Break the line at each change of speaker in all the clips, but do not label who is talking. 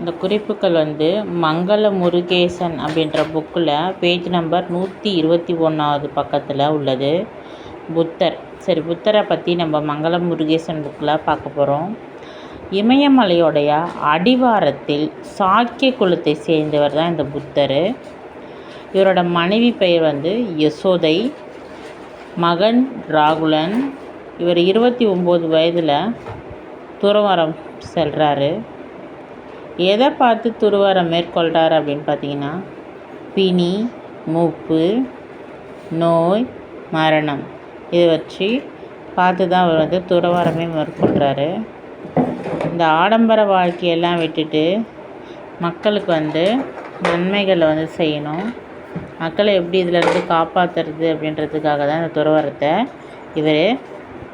இந்த குறிப்புகள் வந்து மங்கள முருகேசன் அப்படின்ற புக்கில் பேஜ் நம்பர் நூற்றி இருபத்தி ஒன்றாவது பக்கத்தில் உள்ளது. புத்தர். சரி புத்தரை பற்றி நம்ம மங்கள முருகேசன் புக்கில் பார்க்க போகிறோம் இமயமலையோடைய அடிவாரத்தில் சாக்கிய குலத்தை சேர்ந்தவர் தான் இந்த புத்தர். இவரோட மனைவி பெயர் வந்து யசோதை. மகன் ராகுலன். இவர் இருபத்தி ஒம்பது வயதில் துறவரம் செல்கிறாரு எதை பார்த்து துருவாரம் மேற்கொள்கிறார் அப்படின்னு பார்த்தீங்கன்னா? பிணி மூப்பு நோய் மரணம். இதை வச்சு பார்த்து தான் அவர் வந்து துறவாரமே மேற்கொள்கிறாரு இந்த ஆடம்பர வாழ்க்கையெல்லாம் விட்டுட்டு மக்களுக்கு வந்து நன்மைகளை வந்து செய்யணும். மக்களை எப்படி இதிலேருந்து காப்பாற்றுறது அப்படின்றதுக்காக தான் இந்த துறவரத்தை இவர்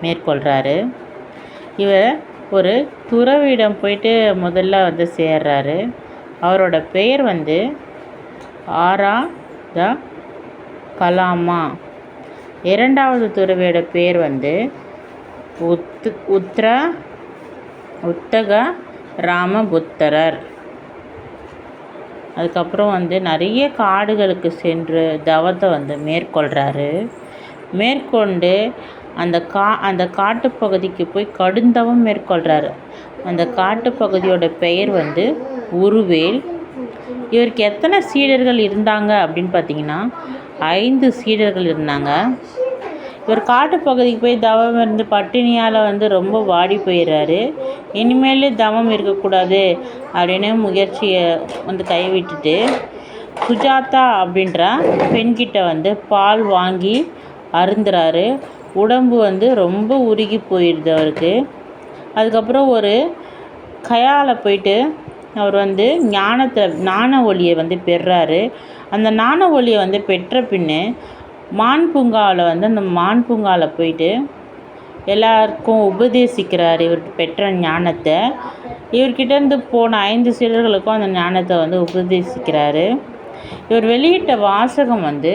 மேற்கொள்கிறாரு இவர் ஒரு துறவியிடம் போயிட்டு முதல்ல வந்து சேர்றாரு. அவரோட பெயர் வந்து ஆரா த கலாமா இரண்டாவது துறவியோட பேர் வந்து உத் உத்ர உத்தக ராமபுத்தரர். அதுக்கப்புறம் வந்து நிறைய காடுகளுக்கு சென்று தவத்தை வந்து மேற்கொள்கிறாரு மேற்கொண்டு அந்த கா அந்த காட்டுப்பகுதிக்கு போய் கடுந்தவம் மேற்கொள்கிறாரு அந்த காட்டுப்பகுதியோட பெயர் வந்து உருவேல். இவருக்கு எத்தனை சீடர்கள் இருந்தாங்க அப்படின்னு பார்த்தீங்கன்னா ஐந்து சீடர்கள் இருந்தாங்க. இவர் காட்டுப்பகுதிக்கு போய் தவம் இருந்து பட்டினியால் வந்து ரொம்ப வாடி போயிடுறாரு இனிமேல் தவம் இருக்கக்கூடாது அப்படின்னு முயற்சியை வந்து கைவிட்டுட்டு சுஜாதா அப்படின்ற பெண்கிட்ட வந்து பால் வாங்கி அருந்துறாரு. உடம்பு வந்து ரொம்ப உருகி போயிடுது அவருக்கு. அதுக்கப்புறம் ஒரு கயால போயிட்டு அவர் வந்து ஞானத்தை ஞான ஒளியை வந்து பெறாரு. அந்த ஞான ஒளியை வந்து பெற்ற பின்னே மான் பூங்காவில் வந்து அந்த மான் பூங்காவில் போயிட்டு எல்லாருக்கும் உபதேசிக்கிறார் இவர் பெற்ற ஞானத்தை. இவர்கிட்டேருந்து போன ஐந்து சீடர்களுக்கும் அந்த ஞானத்தை வந்து உபதேசிக்கிறாரு. இவர் வெளியிட்ட வாசகம் வந்து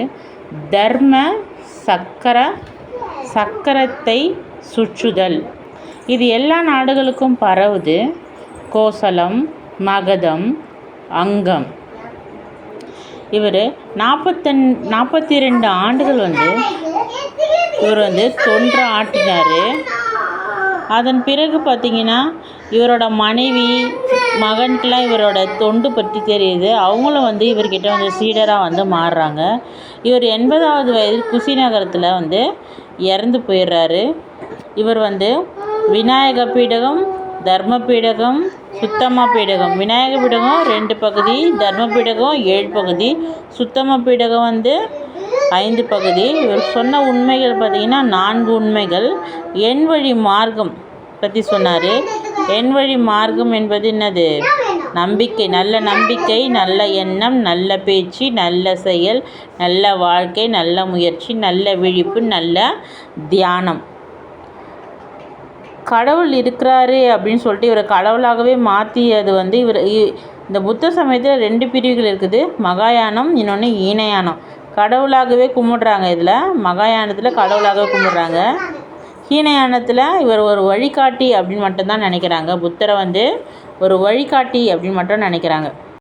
தர்ம சக்கர சக்கரத்தை சுற்றுதல். இது எல்லா நாடுகளுக்கும் பரவுது. கோசலம் மகதம் அங்கம். இவர் நாற்பத்தன் நாற்பத்தி ரெண்டு ஆண்டுகள் வந்து இவர் வந்து தொன்று ஆட்டினார். அதன் பிறகு பார்த்திங்கன்னா இவரோட மனைவி மகனுக்கெலாம் இவரோட தொண்டு பற்றி தெரியுது. அவங்களும் வந்து இவர்கிட்ட வந்து சீடராக வந்து மாறுறாங்க. இவர் எண்பதாவது வயதில் குஷிநகரத்தில் வந்து இறந்து போயிடுறாரு. இவர் வந்து விநாயக பீடகம் தர்ம பீடகம் சுத்தம பீடகம். விநாயக பீடகம் ரெண்டு பகுதி தர்ம பீடகம் ஏழு பகுதி. சுத்தம பீடகம் வந்து ஐந்து பகுதி. இவர் சொன்ன உண்மைகள் பார்த்திங்கன்னா நான்கு உண்மைகள். எண் வழி மார்க்கம் பற்றி சொன்னார். எண் வழி மார்க்கம் என்பது என்னது? நம்பிக்கை. நல்ல நம்பிக்கை நல்ல எண்ணம் நல்ல பேச்சு நல்ல செயல் நல்ல வாழ்க்கை நல்ல முயற்சி நல்ல விழிப்பு நல்ல தியானம். கடவுள் இருக்கிறாரு அப்படின்னு சொல்லிட்டு இவரை கடவுளாகவே மாற்றியது வந்து இவர் இந்த புத்த சமயத்தில் ரெண்டு பிரிவுகள் இருக்குது. மகாயானம் இன்னொன்று ஈனயானம். கடவுளாகவே கும்பிட்றாங்க இதில். மகாயானத்தில் கடவுளாகவே கும்பிட்றாங்க. ஹீனயானத்தில் இவர் ஒரு வழிகாட்டி அப்படின்னு மட்டும்தான் நினைக்கிறாங்க. புத்தரை வந்து ஒரு வழிகாட்டி அப்படின்னு மட்டும் நினைக்கிறாங்க.